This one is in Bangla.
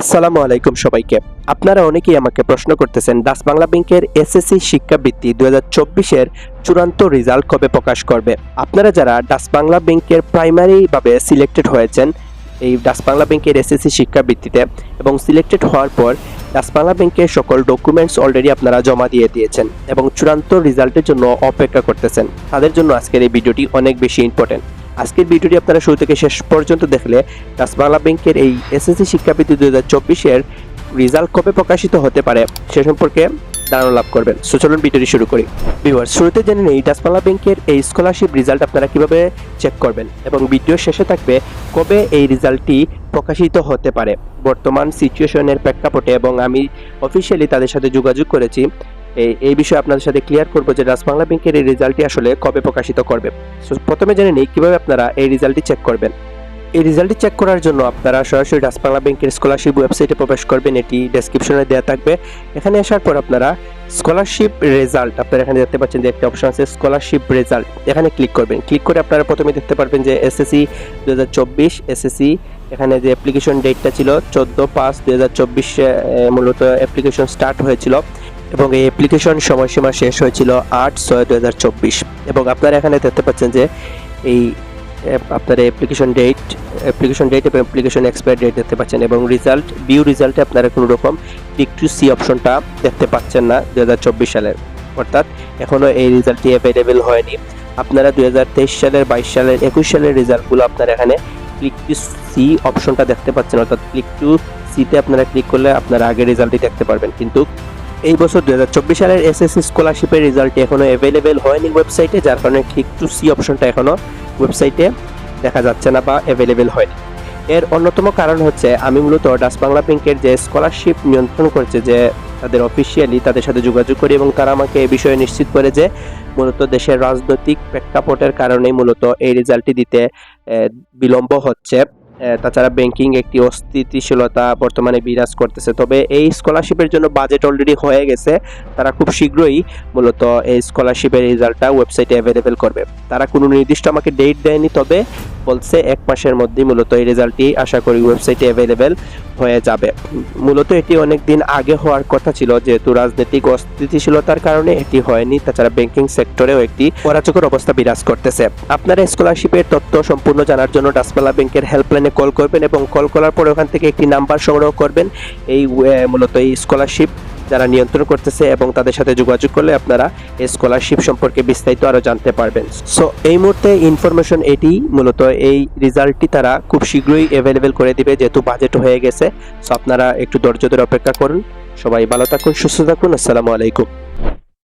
আসসালামু আলাইকুম সবাইকে। আপনারা অনেকেই আমাকে প্রশ্ন করতেছেন ডাস বাংলা ব্যাংকের এসএসসি শিক্ষাবৃত্তি দু হাজার চব্বিশের চূড়ান্ত রেজাল্ট কবে প্রকাশ করবে? আপনারা যারা ডাস বাংলা ব্যাংকের প্রাইমারিভাবে সিলেক্টেড হয়েছেন, এই ডাস বাংলা ব্যাংকের এসএসসি শিক্ষাবৃত্তিতে এবং সিলেক্টেড হওয়ার পর ডাস বাংলা ব্যাংকের সকল ডকুমেন্টস অলরেডি আপনারা জমা দিয়ে দিয়েছেন এবং চূড়ান্ত রেজাল্টের জন্য অপেক্ষা করতেছেন। তাদের জন্য আজকের এই ভিডিওটি অনেক বেশি ইম্পর্টেন্ট আজকের ভিডিওটি আপনারা শুরু থেকে শেষ পর্যন্ত দেখলে বাংলা ব্যাংকের এই এসএসসি শিক্ষাবৃত্তি দু হাজার চব্বিশের রেজাল্ট কবে প্রকাশিত হতে পারে, সে সম্পর্কে ধারণা লাভ করবেন। সো চলুন ভিডিওটি শুরু করি। ভিউয়ার শুরুতে জেনে নেই ডাস বাংলা ব্যাংকের এই স্কলারশিপ রেজাল্ট আপনারা কীভাবে চেক করবেন এবং ভিডিও শেষে থাকবে কবে এই রেজাল্টটি প্রকাশিত হতে পারে। বর্তমান সিচুয়েশনের প্রেক্ষাপটে এবং আমি অফিসিয়ালি তাদের সাথে যোগাযোগ করেছি। এই বিষয়ে আপনাদের সাথে ক্লিয়ার করব যে বাংলা ব্যাংকের এই রেজাল্টটি আসলে কবে প্রকাশিত করবে। So, প্রথমে জেনে নিই কীভাবে আপনারা এই রেজাল্টটি চেক করবেন। এই রেজাল্টটি চেক করার জন্য আপনারা সরাসরি বাংলা ব্যাংকের স্কলারশিপ ওয়েবসাইটে প্রবেশ করবেন এটি ডেসক্রিপশনে দেওয়া থাকবে। এখানে আসার পর আপনারা স্কলারশিপ রেজাল্ট আপনারা এখানে দেখতে পাচ্ছেন যে একটা অপশন আছে স্কলারশিপ রেজাল্ট এখানে ক্লিক করবেন। ক্লিক করে আপনারা প্রথমে দেখতে পারবেন যে এসএসসি দু হাজার চব্বিশ এসএসসি এখানে যে অ্যাপ্লিকেশন ডেটটা ছিল চোদ্দ পাঁচ দু হাজার চব্বিশে মূলত অ্যাপ্লিকেশন স্টার্ট হয়েছিল। এবং এই অ্যাপ্লিকেশন সময়সীমা শেষ হয়েছিল আট ছয় দু হাজার চব্বিশ। এবং আপনারা এখানে দেখতে পাচ্ছেন যে এই আপনার অ্যাপ্লিকেশন ডেট অ্যাপ্লিকেশন ডেট এবং অ্যাপ্লিকেশন এক্সপায়ার ডেট দেখতে পাচ্ছেন এবং রেজাল্ট ভিউ রেজাল্টে আপনারা কোনো রকম ক্লিক টু সি অপশনটা দেখতে পাচ্ছেন না দু হাজার চব্বিশ সালের। অর্থাৎ এখনও এই রেজাল্টটি অ্যাভেলেবেল হয়নি। আপনারা দু হাজার তেইশ সালের, বাইশ সালের, একুশ সালের রেজাল্টগুলো আপনারা এখানে ক্লিক টু সি অপশনটা দেখতে পাচ্ছেন। অর্থাৎ ক্লিক টু সিতে আপনারা ক্লিক করলে আপনারা আগের রেজাল্টটি দেখতে পারবেন। কিন্তু এই বছর দু হাজার চব্বিশ সালের এসএসসি স্কলারশিপের রেজাল্টটি এখনও অ্যাভেলেবেল হয়নি ওয়েবসাইটে যার কারণে ক্লিক টু সি অপশনটা এখনও ওয়েবসাইটে দেখা যাচ্ছে না বা অ্যাভেলেবেল হয়নি। এর অন্যতম কারণ হচ্ছে, আমি মূলত ডাস বাংলা ব্যাংকের যে স্কলারশিপ নিয়ন্ত্রণ করছে, যে তাদের অফিসিয়ালি তাদের সাথে যোগাযোগ করি এবং তারা আমাকে এই বিষয়ে নিশ্চিত করে যে মূলত দেশের রাজনৈতিক প্রেক্ষাপটের কারণেই মূলত এই রেজাল্টটি দিতে বিলম্ব হচ্ছে। তাছাড়া ব্যাংকিং একটি অস্থিতিশীলতা বর্তমানে বিরাজ করতেছে। তবে এই স্কলারশিপের জন্য বাজেট অলরেডি হয়ে গেছে। তারা খুব শীঘ্রই মূলত এই স্কলারশিপের রেজাল্টটা ওয়েবসাইটে অ্যাভেলেবেল করবে। তারা কোনো নির্দিষ্ট আমাকে ডেট দেয়নি, তবে বলছে, এক মাসের মধ্যেই মূলত এই রেজাল্টটি আশা করি ওয়েবসাইটে অ্যাভেলেবেল হয়ে যাবে। মূলত এটি অনেক দিন আগে হওয়ার কথা ছিল, যেহেতু রাজনৈতিক অস্থিতিশীলতার কারণে এটি হয়নি। তাছাড়া ব্যাংকিং সেক্টরেও একটি অরাজকর অবস্থা বিরাজ করতেছে। আপনারা স্কলারশিপের তথ্য সম্পূর্ণ জানার জন্য ডাসপালা ব্যাংকের হেল্পলাইনে কল করবেন এবং কল করার পরে ওখান থেকে একটি নাম্বার সংগ্রহ করবেন। এই মূলত এই স্কলারশিপ যারা নিয়ন্ত্রণ করতেছে এবং তাদের সাথে যোগাযোগ করলে আপনারা স্কলারশিপ সম্পর্কে বিস্তারিত আরও জানতে পারবেন। সো এই মুহূর্তে ইনফরমেশন এটি মূলত এই রেজাল্টটি তারা খুব শীঘ্রই অ্যাভেলেবেল করে দিবে যেহেতু বাজেট হয়ে গেছে। সো আপনারা একটু ধৈর্য ধরে অপেক্ষা করুন। সবাই ভালো থাকুন, সুস্থ থাকুন। আসসালামু আলাইকুম।